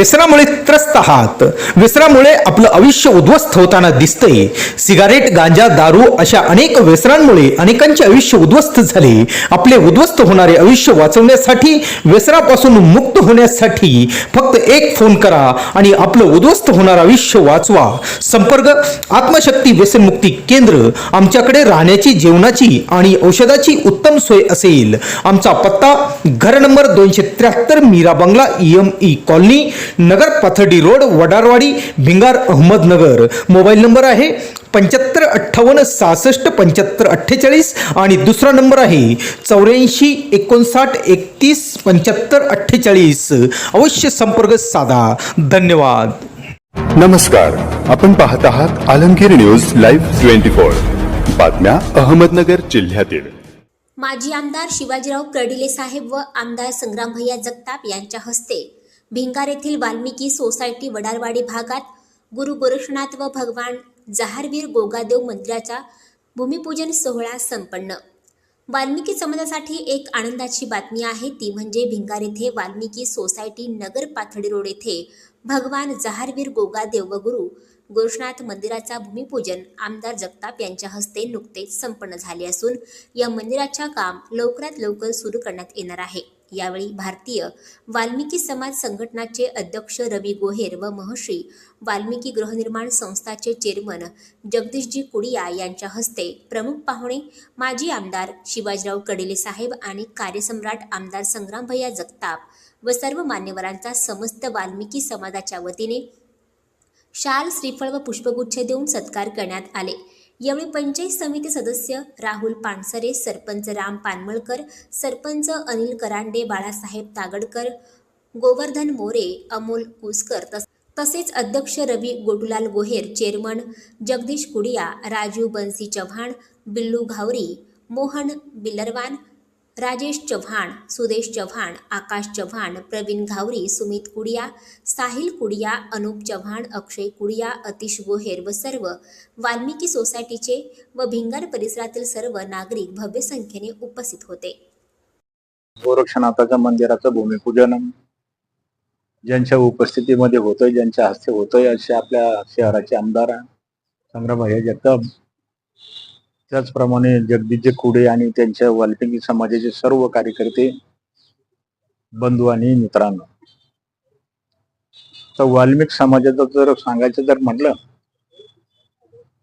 व्यसनामुळे त्रस्त आहात. व्यसनामुळे आपलं आयुष्य उद्ध्वस्त होताना दिसतंय. सिगारेट गांजा दारू अशा अनेक व्यसनांमुळे अनेकांचे आयुष्य उद्ध्वस्त झाले. आपले उद्ध्वस्त होणारे आयुष्य वाचवण्यासाठी व्यसनापासून मुक्त होण्यासाठी फक्त एक फोन करा आणि आपलं उद्ध्वस्त होणारं आयुष्य वाचवा. संपर्क आत्मशक्ती व्यसनमुक्ती केंद्र आमच्याकडे राहण्याची जेवणाची आणि औषधाची उत्तम सोय असेल. आमचा पत्ता घर नंबर दोनशे त्र्याहत्तर मीरा बंगला M E colony Nagar Pathardi road Wadarwadi Bhingar Ahmednagar. Mobile number आहे पंच्याहत्तर अठ्ठावन्न सहासष्ट पंच्याहत्तर अठ्ठेचाळीस आणि दुसरा नंबर आहे चौऱ्याऐंशी एकोणसाठ एकतीस पंच्याहत्तर अठ्ठेचाळीस. अवश्य संपर्क साधा. धन्यवाद. नमस्कार. आपण पाहत आहात Alamgir news live twenty four. बातम्या अहमदनगर जिल्ह्यातील. माजी आमदार शिवाजीराव कर्डिले साहेब व आमदार संग्रामभैया जगताप यांच्या हस्ते भिंगार येथील वाल्मिकी सोसायटी वडारवाडी भागात गुरु गोरक्षनाथ व भगवान जहारवीर गोगादेव मंदिराचा भूमिपूजन सोहळा संपन्न. वाल्मिकी समाजासाठी एक आनंदाची बातमी आहे ती म्हणजे भिंगार येथे वाल्मिकी सोसायटी नगर पाथडी रोड येथे भगवान जहारवीर गोगादेव व गुरु गोरक्षनाथ मंदिराचा भूमिपूजन आमदार जगताप यांच्या हस्ते नुकतेच संपन्न झाले असून या मंदिराच्या काम लवकरात लवकर सुरू करण्यात येणार आहे. यावेळी भारतीय वाल्मिकी समाज संघटनाचे अध्यक्ष रवी गोहेर व महर्षी वाल्मिकी गृहनिर्माण संस्थाचे चेअरमन जगदीशजी कुडिया यांच्या हस्ते प्रमुख पाहुणे माजी आमदार शिवाजीराव कडेले साहेब आणि कार्यसम्राट आमदार संग्रामभैया जगताप व सर्व मान्यवरांचा समस्त वाल्मिकी समाजाच्या वतीने शाल श्रीफळ व पुष्पगुच्छ देऊन सत्कार करण्यात आले. यावेळी पंचायत समिती सदस्य राहुल पानसरे सरपंच राम पानमळकर सरपंच अनिल करांडे बाळासाहेब तागडकर गोवर्धन मोरे अमोल कुसकर तस तसेच अध्यक्ष रवी गोटुलाल गोहेर चेअरमन जगदीश कुडिया राजू बन्सी चव्हाण बिल्लू घावरी मोहन बिल्लरवान राजेश चव्हाण सुदेश चव्हाण आकाश चव्हाण प्रवीण घावरी सुमित कुडिया साहिल कुडिया अनुप चव्हाण अक्षय कुडिया अतिश गोहेर व सर्व वाल्मिकी सोसायटीचे व भिंगार परिसरातील सर्व नागरिक भव्य संख्येने उपस्थित होते. गोरक्षनाथाच्या मंदिराचं भूमिपूजन ज्यांच्या उपस्थितीमध्ये होतंय ज्यांच्या हस्ते होतंय असे आपल्या शहराचे आमदार संग्रामभाई जगताप त्याचप्रमाणे जगदीशजी कुडे आणि त्यांच्या वाल्मिकी समाजाचे सर्व कार्यकर्ते बंधू आणि मित्रांनो. तर वाल्मिक समाजाचं जर सांगायचं जर म्हटलं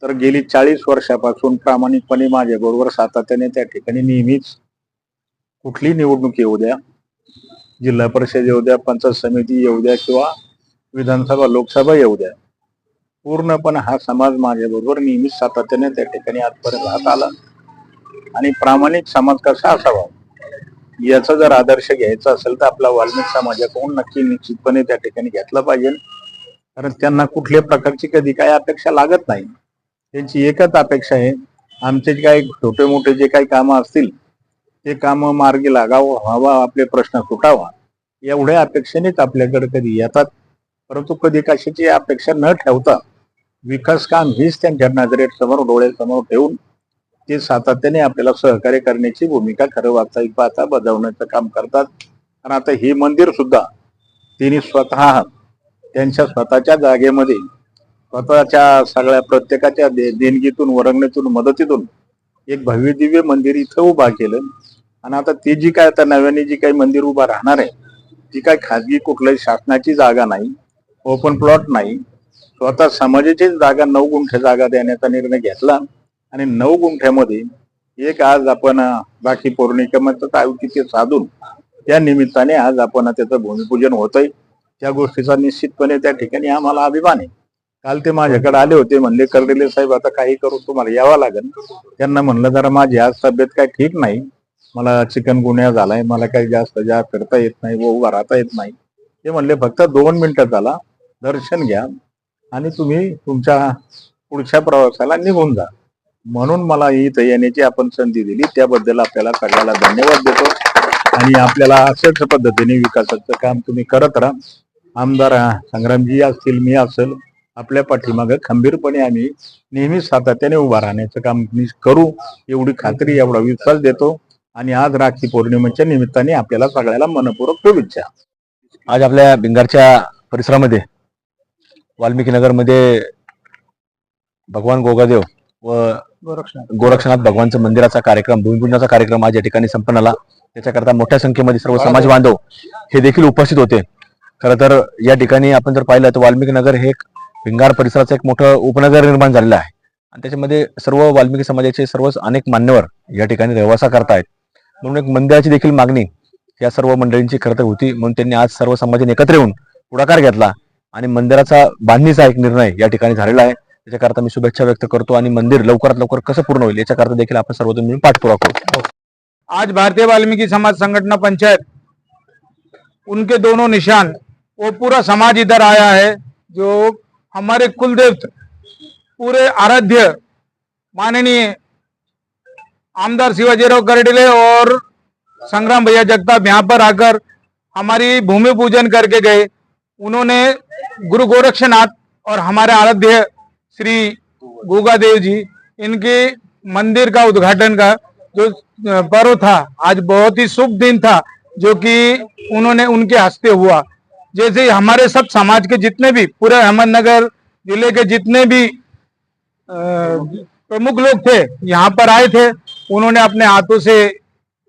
तर गेली चाळीस वर्षापासून प्रामाणिकपणे माझ्या बरोबर सातत्याने त्या ठिकाणी नेहमीच कुठली निवडणूक येऊ द्या जिल्हा परिषद येऊ द्या पंचायत समिती येऊ द्या किंवा विधानसभा लोकसभा येऊ द्या पूर्णपणे हा समाज माझ्याबरोबर नेहमीच सातत्याने त्या ठिकाणी आजपर्यंत राहत आला. आणि प्रामाणिक समाज कसा असावा? याचा जर आदर्श घ्यायचा असेल तर आपला वाल्मिक समाजाकडून नक्की निश्चितपणे त्या ठिकाणी घेतला पाहिजे. कारण त्यांना कुठल्या प्रकारची कधी काय अपेक्षा लागत नाही. त्यांची एकच अपेक्षा आहे आमचे काही छोटे मोठे जे काही कामं असतील ते काम मार्गी लागावं व्हावा आपले प्रश्न सुटावा एवढ्या अपेक्षेनेच आपल्याकडे कधी येतात. परंतु कधी कशाची अपेक्षा न ठेवता विकास काम हीच त्यांच्या नजरेसमोर डोळ्यासमोर ठेवून ते सातत्याने आपल्याला सहकार्य करण्याची भूमिका खरं वास्तविक पाहता बजावण्याचं काम करतात. आणि आता हे मंदिर सुद्धा तिने स्वतः त्यांच्या स्वतःच्या जागेमध्ये स्वतःच्या सगळ्या प्रत्येकाच्या दे- देणगीतून वरंगणीतून मदतीतून एक भव्य दिव्य मंदिर इथं उभा केलं. आणि आता ती जी काय आता नव्याने जी काही मंदिर उभा राहणार आहे ती काय खाजगी कुठल्याही शासनाची जागा नाही ओपन प्लॉट नाही स्वतः समाजाचीच जागा नऊ गुंठे जागा देण्याचा निर्णय घेतला. आणि नऊ गुंठ्यामध्ये एक आज आपण राखी बाकी पौर्णिमेचं तिथे साधून त्या निमित्ताने आज आपण त्याचं भूमिपूजन होतंय. त्या गोष्टीचा निश्चितपणे त्या ठिकाणी आम्हाला अभिमान आहे. काल ते माझ्याकडे आले होते म्हणले कर्डिले साहेब आता काही करून तुम्हाला यावं लागेल. त्यांना म्हणलं जरा माझी आज तब्येत काही ठीक नाही. मला चिकन गुन्हा झालाय. मला काही जास्त जा करता येत नाही व उभा राहता येत नाही. ते म्हणले फक्त दोन मिनिटं झाला. दर्शन घ्या. आणि तुम्ही तुमच्या पुढच्या प्रवासाला निघून जा. म्हणून मला इथं येण्याची आपण संधी दिली. त्याबद्दल आपल्याला सगळ्याला धन्यवाद देतो. आणि आपल्याला अशाच पद्धतीने विकासाचं काम तुम्ही करत राहा. आमदार संग्रामजी असतील मी असेल आपल्या पाठीमागे खंबीरपणे आम्ही नेहमी सातत्याने उभा राहण्याचं काम मी करू. एवढी खात्री एवढा विश्वास देतो. आणि आज राखी पौर्णिमेच्या निमित्ताने आपल्याला सगळ्याला मनपूर्वक शुभेच्छा. आज आपल्या भिंगारच्या परिसरामध्ये वाल्मिकी नगरमध्ये भगवान गोगादेव व गोरक्षनाथ. भगवानचं मंदिराचा कार्यक्रम भूमिपूजनाचा कार्यक्रम आज या ठिकाणी संपन्न आला त्याच्याकरता मोठ्या संख्येमध्ये सर्व समाज बांधव हे देखील उपस्थित होते. खरं तर या ठिकाणी आपण जर पाहिलं तर वाल्मिकी नगर हे एक भिंगार परिसराचं एक मोठं उपनगर निर्माण झालेलं आहे. आणि त्याच्यामध्ये सर्व वाल्मिकी समाजाचे सर्व अनेक मान्यवर या ठिकाणी रहवासा करतायत. म्हणून एक मंदिराची देखील मागणी या सर्व मंडळींची खरं तर होती. म्हणून त्यांनी आज सर्व समाजाने एकत्र येऊन पुढाकार घेतला. आणि मंदिराचा बांधणीचा एक निर्णय या ठिकाणी झालेला आहे. त्याच्याकरता मी शुभेच्छा व्यक्त करतो आणि मंदिर लवकरात लवकर कसं पूर्ण होईल याच्याकरता देखील आपण सर्वजण मिळून पाठपुरावा करू. आज भारतीय वाल्मीकि समाज संगठन पंचायत उनके दोनों निशान वो पूरा समाज इधर आया है जो हमारे कुलदेव पूरे आराध्य माननीय आमदार शिवाजीराव करडिले और संग्राम भैया जगताप यहाँ पर आकर हमारी भूमि पूजन करके गए। उन्होंने गुरु गोरक्षनाथ और हमारे आराध्य श्री गोगा देव जी, इनके मंदिर का उद्घाटन का जो पर्व था, आज बहुत ही शुभ दिन था, जो कि उन्होंने उनके हस्ते हुआ। जैसे हमारे सब समाज के जितने भी, पूरे अहमदनगर ज़िले के जितने भी प्रमुख लोग थे, यहाँ पर आए थे, उन्होंने अपने हाथों से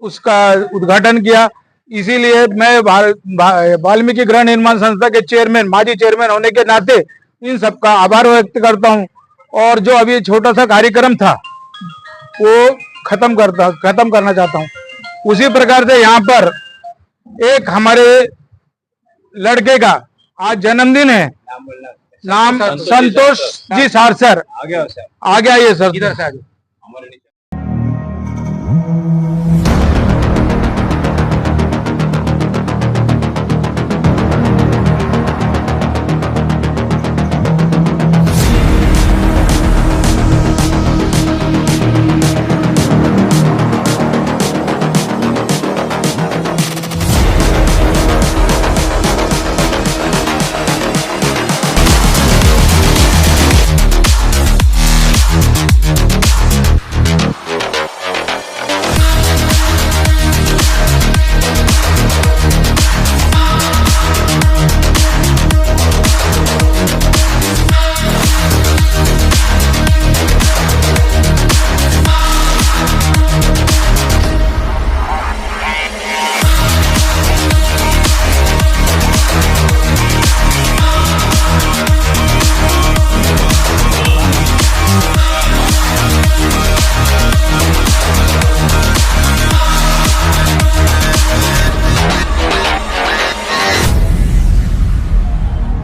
उसका उद्घाटन किया। इसीलिए मैं वाल्मीकि गृह निर्माण संस्था के चेयरमैन माजी चेयरमैन होने के नाते इन सबका आभार व्यक्त करता हूँ। और जो अभी छोटा सा कार्यक्रम था वो खत्म करता खत्म करना चाहता हूँ। उसी प्रकार से यहाँ पर एक हमारे लड़के का आज जन्मदिन है। नाम संतोष जी सारसर आगे आइए सर।